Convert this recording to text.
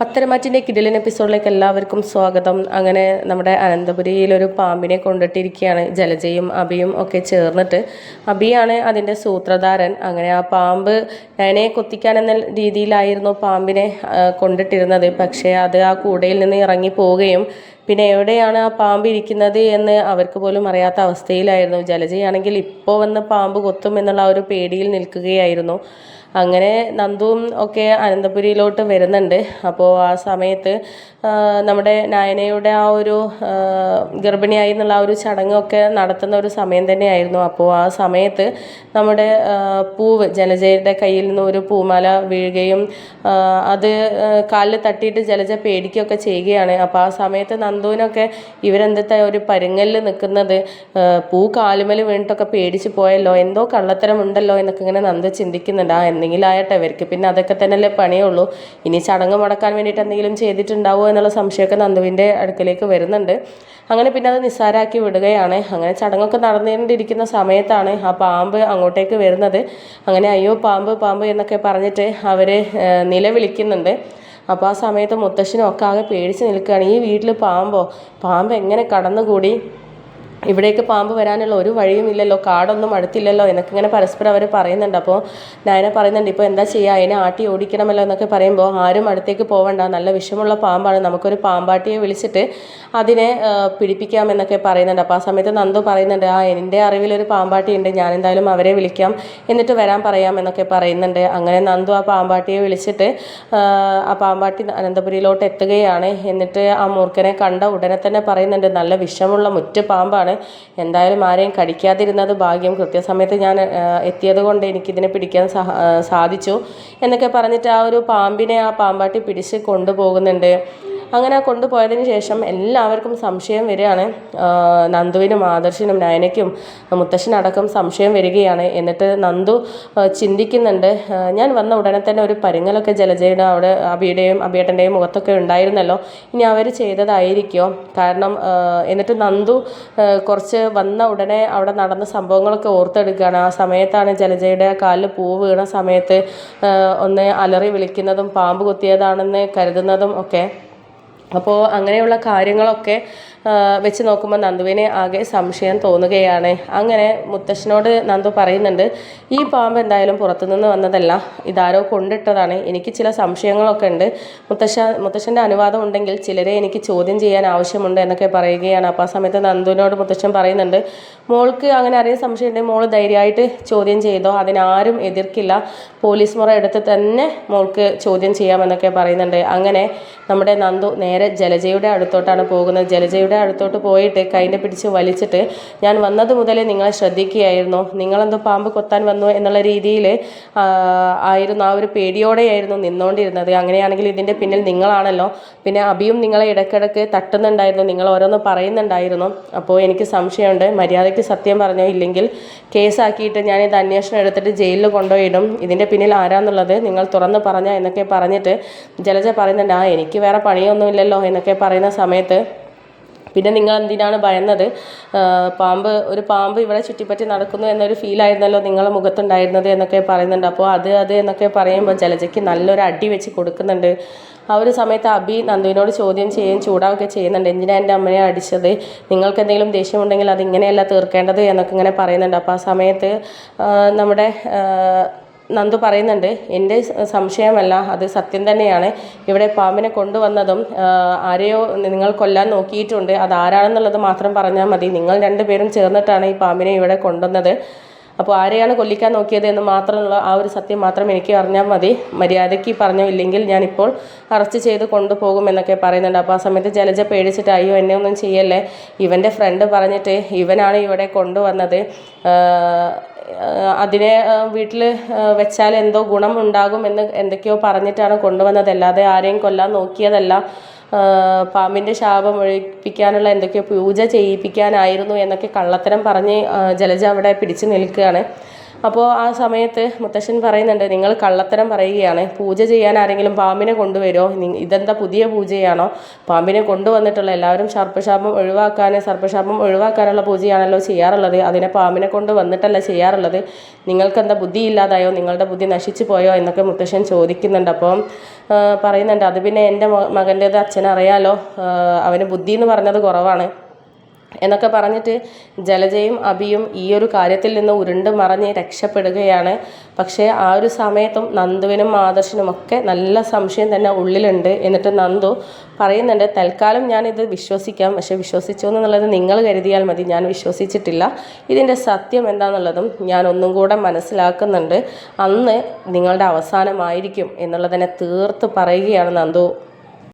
പത്തരമാറ്റിന്റെ കിടിലൻ എപ്പിസോഡിലേക്ക് എല്ലാവർക്കും സ്വാഗതം. അങ്ങനെ നമ്മുടെ അനന്തപുരിയിൽ ഒരു പാമ്പിനെ കൊണ്ടിട്ടിരിക്കുകയാണ്. ജലജയും അബിയും ഒക്കെ ചേർന്നിട്ട്. അബിയാണ് അതിന്റെ സൂത്രധാരൻ. അങ്ങനെ ആ പാമ്പ് ഞാനെ കൊത്തിക്കാൻ എന്ന രീതിയിലായിരുന്നു പാമ്പിനെ കൊണ്ടിട്ടിരുന്നത്. പക്ഷേ അത് ആ കൂടയിൽ നിന്ന് ഇറങ്ങി പോവുകയും പിന്നെ എവിടെയാണ് ആ പാമ്പ് ഇരിക്കുന്നത് എന്ന് അവർക്ക് പോലും അറിയാത്ത അവസ്ഥയിലായിരുന്നു. ജലജയാണെങ്കിൽ ഇപ്പോൾ വന്ന് പാമ്പ് കൊത്തും എന്നുള്ള ആ ഒരു പേടിയിൽ നിൽക്കുകയായിരുന്നു. അങ്ങനെ നന്ദുവും ഒക്കെ അനന്തപുരിയിലോട്ട് വരുന്നുണ്ട്. അപ്പോൾ ആ സമയത്ത് നമ്മുടെ നയനയുടെ ആ ഒരു ഗർഭിണിയായി എന്നുള്ള ആ ഒരു ചടങ്ങൊക്കെ നടത്തുന്ന ഒരു സമയം തന്നെയായിരുന്നു. അപ്പോൾ ആ സമയത്ത് നമ്മുടെ പൂവ് ജലജയുടെ കയ്യിൽ നിന്ന് ഒരു പൂമാല വീഴുകയും അത് കാലിൽ തട്ടിയിട്ട് ജലജ പേടിക്കുകയൊക്കെ ചെയ്യുകയാണ്. അപ്പോൾ ആ സമയത്ത് നന്ദുവിനൊക്കെ ഇവരെന്തത്തെ ഒരു പരുങ്ങലിൽ നിൽക്കുന്നത്? പൂ കാലുമൽ വീണിട്ടൊക്കെ പേടിച്ച് പോയല്ലോ എന്തോ കള്ളത്തരം ഉണ്ടല്ലോ എന്നൊക്കെ ഇങ്ങനെ നന്ദു ചിന്തിക്കുന്നുണ്ട്. ആ എന്തെങ്കിലും ഇവർക്ക് പിന്നെ അതൊക്കെ തന്നെയല്ലേ പണിയുള്ളൂ. ഇനി ചടങ്ങ് മുടക്കാൻ വേണ്ടിയിട്ട് എന്തെങ്കിലും ചെയ്തിട്ടുണ്ടാവോ എന്നുള്ള സംശയമൊക്കെ നന്ദുവിന്റെ അടുക്കലേക്ക് വരുന്നുണ്ട്. അങ്ങനെ പിന്നെ അത് നിസ്സാരാക്കി വിടുകയാണ്. അങ്ങനെ ചടങ്ങൊക്കെ നടന്നുകൊണ്ടിരിക്കുന്ന സമയത്താണ് ആ പാമ്പ് അങ്ങോട്ടേക്ക് വരുന്നത്. അങ്ങനെ അയ്യോ പാമ്പ് പാമ്പ് എന്നൊക്കെ പറഞ്ഞിട്ട് അവർ നിലവിളിക്കുന്നുണ്ട്. അപ്പോൾ ആ സമയത്ത് മുത്തശ്ശനും ഒക്കെ ആകെ പേടിച്ച് നിൽക്കുകയാണ്. ഈ വീട്ടിൽ പാമ്പോ? പാമ്പ് എങ്ങനെ കടന്നുകൂടി? ഇവിടേക്ക് പാമ്പ് വരാനുള്ള ഒരു വഴിയും ഇല്ലല്ലോ കാടൊന്നും അടുത്തില്ലല്ലോ എന്നൊക്കെ പരസ്പരം അവർ പറയുന്നുണ്ട്. അപ്പോൾ നയന പറയുന്നുണ്ട് ഇപ്പോൾ എന്താ ചെയ്യുക അതിനെ ആട്ടി ഓടിക്കണമല്ലോ എന്നൊക്കെ പറയുമ്പോൾ ആരും അടുത്തേക്ക് പോവണ്ട നല്ല വിഷമുള്ള പാമ്പാണ്. നമുക്കൊരു പാമ്പാട്ടിയെ വിളിച്ചിട്ട് അതിനെ പിടിപ്പിക്കാമെന്നൊക്കെ പറയുന്നുണ്ട്. അപ്പോൾ ആ സമയത്ത് നന്ദു പറയുന്നുണ്ട് ആ എന്റെ അറിവിലൊരു പാമ്പാട്ടി ഉണ്ട് ഞാൻ എന്തായാലും അവരെ വിളിക്കാം എന്നിട്ട് വരാൻ പറയാം എന്നൊക്കെ പറയുന്നുണ്ട്. അങ്ങനെ നന്ദു ആ പാമ്പാട്ടിയെ വിളിച്ചിട്ട് ആ പാമ്പാട്ടി അനന്തപുരിയിലോട്ട് എത്തുകയാണ്. എന്നിട്ട് ആ മൂർഖനെ കണ്ട ഉടനെ തന്നെ പറയുന്നുണ്ട് നല്ല വിഷമുള്ള മുറ്റ് പാമ്പാണ് എന്തായാലും ആരെയും കടിക്കാതിരുന്നത് ഭാഗ്യം കൃത്യസമയത്ത് ഞാൻ എത്തിയത് കൊണ്ട് എനിക്കിതിനെ പിടിക്കാൻ സാധിച്ചു. എന്നൊക്കെ പറഞ്ഞിട്ട് ആ ഒരു പാമ്പിനെ ആ പാമ്പാട്ടി പിടിച്ച് കൊണ്ടുപോകുന്നുണ്ട്. അങ്ങനെ കൊണ്ടുപോയതിന് ശേഷം എല്ലാവർക്കും സംശയം വരികയാണ്. നന്ദുവിനും ആദർശിനും നയനയ്ക്കും മുത്തശ്ശനടക്കം സംശയം വരികയാണ്. എന്നിട്ട് നന്ദു ചിന്തിക്കുന്നുണ്ട്. ഞാൻ വന്ന ഉടനെ തന്നെ ഒരു പരുങ്ങലൊക്കെ ജലജയുടെ അവിടെ അബിയുടെയും അബിയേട്ടന്റെയും മുഖത്തൊക്കെ ഉണ്ടായിരുന്നല്ലോ. ഇനി അവർ ചെയ്തതായിരിക്കോ? കാരണം എന്നിട്ട് നന്ദു കുറച്ച് വന്ന ഉടനെ അവിടെ നടന്ന സംഭവങ്ങളൊക്കെ ഓർത്തെടുക്കുകയാണ്. ആ സമയത്താണ് ജലജയുടെ കാലിൽ പൂ വീണ സമയത്ത് ഒന്ന് അലറി വിളിക്കുന്നതും പാമ്പ് കുത്തിയതാണെന്ന് കരുതുന്നതും ഒക്കെ. അപ്പോൾ അങ്ങനെയുള്ള കാര്യങ്ങളൊക്കെ വെച്ച് നോക്കുമ്പോൾ നന്ദുവിനെ ആകെ സംശയം തോന്നുകയാണ്. അങ്ങനെ മുത്തശ്ശനോട് നന്ദു പറയുന്നുണ്ട് ഈ പാമ്പ് എന്തായാലും പുറത്തുനിന്ന് വന്നതല്ല ഇതാരോ കൊണ്ടിട്ടതാണ്. എനിക്ക് ചില സംശയങ്ങളൊക്കെ ഉണ്ട്. മുത്തശ്ശ മുത്തശ്ശന്റെ അനുവാദം ഉണ്ടെങ്കിൽ ചിലരെ എനിക്ക് ചോദ്യം ചെയ്യാൻ ആവശ്യമുണ്ട് എന്നൊക്കെ പറയുകയാണ്. അപ്പോൾ ആ സമയത്ത് നന്ദുവിനോട് മുത്തശ്ശൻ പറയുന്നുണ്ട് മോൾക്ക് അങ്ങനെ അറിയാൻ സംശയമുണ്ടെങ്കിൽ മോൾ ധൈര്യമായിട്ട് ചോദ്യം ചെയ്തോ? അതിനാരും എതിർക്കില്ല. പോലീസ് മുറ എടുത്ത് തന്നെ മോൾക്ക് ചോദ്യം ചെയ്യാമെന്നൊക്കെ പറയുന്നുണ്ട്. അങ്ങനെ നമ്മുടെ നന്ദു നേരെ ജലജയുടെ അടുത്തോട്ടാണ് പോകുന്നത്. ജലജയുടെ അടുത്തോട്ട് പോയിട്ട് കൈന്റെ പിടിച്ച് വലിച്ചിട്ട് ഞാൻ വന്നത് മുതലേ നിങ്ങളെ ശ്രദ്ധിക്കുകയായിരുന്നു. നിങ്ങളെന്തോ പാമ്പ് കൊത്താൻ വന്നു എന്നുള്ള രീതിയിൽ ആയിരുന്നു ആ ഒരു പേടിയോടെയായിരുന്നു നിന്നുകൊണ്ടിരുന്നത് അങ്ങനെയാണെങ്കിൽ ഇതിന്റെ പിന്നിൽ നിങ്ങളാണല്ലോ. പിന്നെ അബിയും നിങ്ങളെ ഇടയ്ക്കിടയ്ക്ക് തട്ടുന്നുണ്ടായിരുന്നു. നിങ്ങൾ ഓരോന്ന് പറയുന്നുണ്ടായിരുന്നു. അപ്പോൾ എനിക്ക് സംശയമുണ്ട്. മര്യാദയ്ക്ക് സത്യം പറഞ്ഞോ? ഇല്ലെങ്കിൽ കേസാക്കിയിട്ട് ഞാൻ ഇത് അന്വേഷണം എടുത്തിട്ട് ജയിലിൽ കൊണ്ടുപോയിടും. ഇതിന്റെ പിന്നിൽ ആരാന്നുള്ളത് നിങ്ങൾ തുറന്ന് പറഞ്ഞാൽ എന്നൊക്കെ പറഞ്ഞിട്ട് ജലജ പറയുന്നുണ്ട് ആ എനിക്ക് വേറെ പണിയൊന്നുമില്ലല്ലോ എന്നൊക്കെ പറയുന്ന സമയത്ത് പിന്നെ നിങ്ങൾ എന്തിനാണ് ഭയന്നത്? പാമ്പ് ഒരു പാമ്പ് ഇവിടെ ചുറ്റിപ്പറ്റി നടക്കുന്നു എന്നൊരു ഫീലായിരുന്നല്ലോ നിങ്ങളുടെ മുഖത്തുണ്ടായിരുന്നത് എന്നൊക്കെ പറയുന്നുണ്ട്. അപ്പോൾ അത് അത് എന്നൊക്കെ പറയുമ്പോൾ ജലജയ്ക്ക് നല്ലൊരു അടി വെച്ച് കൊടുക്കുന്നുണ്ട്. ആ ഒരു സമയത്ത് അബി നന്ദുവിനോട് ചോദ്യം ചെയ്യുകയും ചൂടാവുകയൊക്കെ ചെയ്യുന്നുണ്ട്. എന്തിനാ എന്റെ അമ്മയെ അടിച്ചത്? നിങ്ങൾക്ക് എന്തെങ്കിലും ദേഷ്യമുണ്ടെങ്കിൽ അത് ഇങ്ങനെയല്ല തീർക്കേണ്ടത്? എന്നൊക്കെ ഇങ്ങനെ പറയുന്നുണ്ട്. അപ്പോൾ ആ സമയത്ത് നമ്മുടെ നന്ദു പറയുന്നുണ്ട് എന്റെ സംശയമല്ല അത് സത്യം തന്നെയാണ്. ഇവിടെ പാമ്പിനെ കൊണ്ടുവന്നതും ആരെയോ നിങ്ങൾ കൊല്ലാൻ നോക്കിയിട്ടുണ്ട്. അത് ആരാണെന്നുള്ളത് മാത്രം പറഞ്ഞാൽ മതി. നിങ്ങൾ രണ്ടുപേരും ചേർന്നിട്ടാണ് ഈ പാമ്പിനെ ഇവിടെ കൊണ്ടുവന്നത്. അപ്പോൾ ആരെയാണ് കൊല്ലിക്കാൻ നോക്കിയത് എന്ന് മാത്രമുള്ള ആ ഒരു സത്യം മാത്രം എനിക്ക് അറിഞ്ഞാൽ മതി. മര്യാദയ്ക്ക് പറഞ്ഞു ഇല്ലെങ്കിൽ ഞാനിപ്പോൾ അറസ്റ്റ് ചെയ്ത് കൊണ്ടുപോകും എന്നൊക്കെ പറയുന്നുണ്ട്. അപ്പോൾ ആ സമയത്ത് ജലജ പേടിച്ചിട്ട് അയ്യോ എന്നെ ഒന്നും ചെയ്യല്ലേ? ഇവന്റെ ഫ്രണ്ട് പറഞ്ഞിട്ട് ഇവനാണ് ഇവിടെ കൊണ്ടുവന്നത്. അതിനെ വീട്ടിൽ വെച്ചാൽ എന്തോ ഗുണം ഉണ്ടാകും എന്ന് എന്തൊക്കെയോ പറഞ്ഞിട്ടാണ് കൊണ്ടുവന്നത്. അല്ലാതെ ആരെയും കൊല്ലാൻ നോക്കിയതല്ല. പാമ്പിന്റെ ശാപം ഒഴിപ്പിക്കാനുള്ള എന്തൊക്കെയോ പൂജ ചെയ്യിപ്പിക്കാനായിരുന്നു എന്നൊക്കെ കള്ളത്തരം പറഞ്ഞ് ജലജ അവിടെ പിടിച്ചു നിൽക്കുകയാണ്. അപ്പോൾ ആ സമയത്ത് മുത്തശ്ശൻ പറയുന്നുണ്ട് നിങ്ങൾ കള്ളത്തരം പറയുകയാണ്. പൂജ ചെയ്യാൻ ആരെങ്കിലും പാമ്പിനെ കൊണ്ടുവരുമോ? ഇതെന്താ പുതിയ പൂജയാണോ? പാമ്പിനെ കൊണ്ടുവന്നിട്ടുള്ള എല്ലാവരും സർപ്പശാപം ഒഴിവാക്കാൻ സർപ്പശാപം ഒഴിവാക്കാനുള്ള പൂജയാണല്ലോ ചെയ്യാറുള്ളത്. അതിനെ പാമ്പിനെ കൊണ്ട് വന്നിട്ടല്ല ചെയ്യാറുള്ളത്. നിങ്ങൾക്ക് എന്താ ബുദ്ധി ഇല്ലാതായോ നിങ്ങളുടെ ബുദ്ധി നശിച്ചു പോയോ? എന്നൊക്കെ മുത്തശ്ശൻ ചോദിക്കുന്നുണ്ട്. അപ്പം പറയുന്നുണ്ട് അത് പിന്നെ എന്റെ മകന്റേത് അച്ഛനറിയാലോ. അവന് ബുദ്ധി എന്ന് പറഞ്ഞത് കുറവാണ്. എന്നൊക്കെ പറഞ്ഞിട്ട് ജലജയും അബിയും ഈ ഒരു കാര്യത്തിൽ നിന്ന് ഉരുണ്ട് മറഞ്ഞ് രക്ഷപ്പെടുകയാണ്. പക്ഷേ ആ ഒരു സമയത്തും നന്ദുവിനും ആദർശനും ഒക്കെ നല്ല സംശയം തന്നെ ഉള്ളിലുണ്ട് എന്നിട്ട് നന്ദു പറയുന്നുണ്ട് തൽക്കാലം ഞാനിത് വിശ്വസിക്കാം. പക്ഷേ വിശ്വസിച്ചു എന്നുള്ളത് നിങ്ങൾ കരുതിയാൽ മതി. ഞാൻ വിശ്വസിച്ചിട്ടില്ല. ഇതിന്റെ സത്യം എന്താണെന്നുള്ളതും ഞാൻ ഒന്നും കൂടെ മനസ്സിലാക്കുന്നുണ്ട്. അന്ന് നിങ്ങളുടെ അവസാനമായിരിക്കും എന്നുള്ളതിനെ തീർത്ത് പറയുകയാണ് നന്ദു.